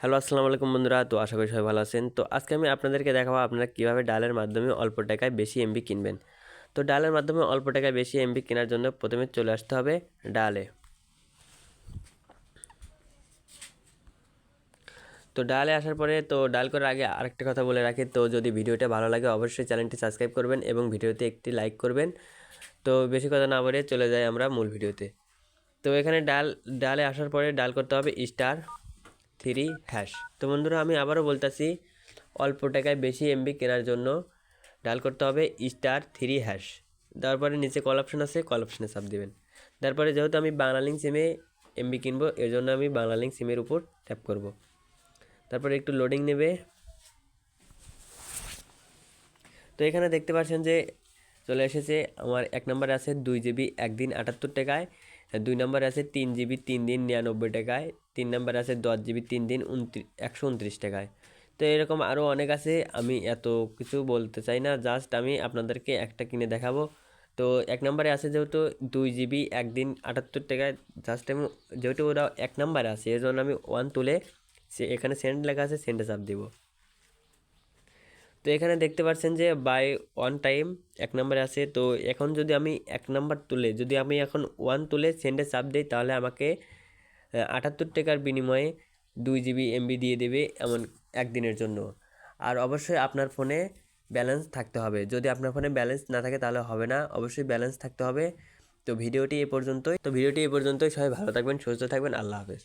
Hello, আসসালামু আলাইকুম বন্ধুরা। তো আশা করি সবাই ভালো আছেন। তো আজকে আমি আপনাদেরকে দেখাবো আপনারা কীভাবে ডালের মাধ্যমে অল্প টাকায় বেশি এমবি কিনবেন। তো ডালের মাধ্যমে অল্প টাকায় বেশি এমবি কেনার জন্য প্রথমে চলে আসতে হবে ডালে। তো ডালে আসার পরে, তো ডাল করার আগে আরেকটা কথা বলে রাখি। তো যদি ভিডিওটা ভালো লাগে, অবশ্যই চ্যানেলটি সাবস্ক্রাইব করবেন এবং ভিডিওতে একটি লাইক করবেন। তো বেশি কথা না বলে চলে যাই আমরা মূল ভিডিওতে। তো এখানে ডাল, ডালে আসার পরে ডাল করতে হবে স্টার। Three hash. তো বন্ধুরা, আমি আবারও বলতেছি, অল্প টাকায় বেশি এমবি কেনার জন্য ডাল করতে হবে স্টার থ্রি হ্যাশ। তারপরে নিচে কল অপশন আছে, কল অপশনে চাপ দেবেন। তারপরে যেহেতু আমি বাংলা লিঙ্ক সিমে এমবি কিনবো, এর জন্য আমি বাংলা লিঙ্ক সিমের উপর ট্যাপ করব। তারপরে একটু লোডিং নেবে। তো এখানে দেখতে পাচ্ছেন যে, চলে এসেছে, আমার এক নম্বরে আছে দুই জিবি একদিন আটাত্তর টাকায়। দুই নম্বরে আছে তিন জিবি তিন দিন নিরানব্বই টাকায়, তিন নম্বরে আছে দশ জিবি তিন দিন উনত্রিশ একশো উনত্রিশ টাকায়। তো এরকম আরও অনেক আছে, আমি এত কিছু বলতে চাই না, জাস্ট আমি আপনাদেরকে একটা কিনে দেখাবো। তো এক নম্বরে আছে যেহেতু দুই জিবি একদিন আটাত্তর টাকায়, জাস্ট আমি যেহেতু ওরা এক নম্বরে আছে এই জন্য আমি ওয়ান তুলে সে, এখানে সেন্ড লেখা আছে সেন্ডে চাপ দিব। তো এখানে দেখতে পাচ্ছেন যে বাই ওয়ান টাইম এক নম্বরে আছে তো এখন যদি আমি এক নাম্বার তুলে, যদি আমি এখন ওয়ান তুলে সেন্ডে চাপ দিই, তাহলে আমাকে আটাত্তর টাকার বিনিময়ে দুই জিবি এমবি দিয়ে দেবে এমন একদিনের জন্য। আর অবশ্যই আপনার ফোনে ব্যালেন্স থাকতে হবে। যদি আপনার ফোনে ব্যালেন্স না থাকে, তাহলে হবে না। অবশ্যই ব্যালেন্স থাকতে হবে। তো ভিডিওটি এ পর্যন্তই। তো ভিডিওটি এ পর্যন্তই। সবাই ভালো থাকবেন, সুস্থ থাকবেন। আল্লাহ হাফেজ।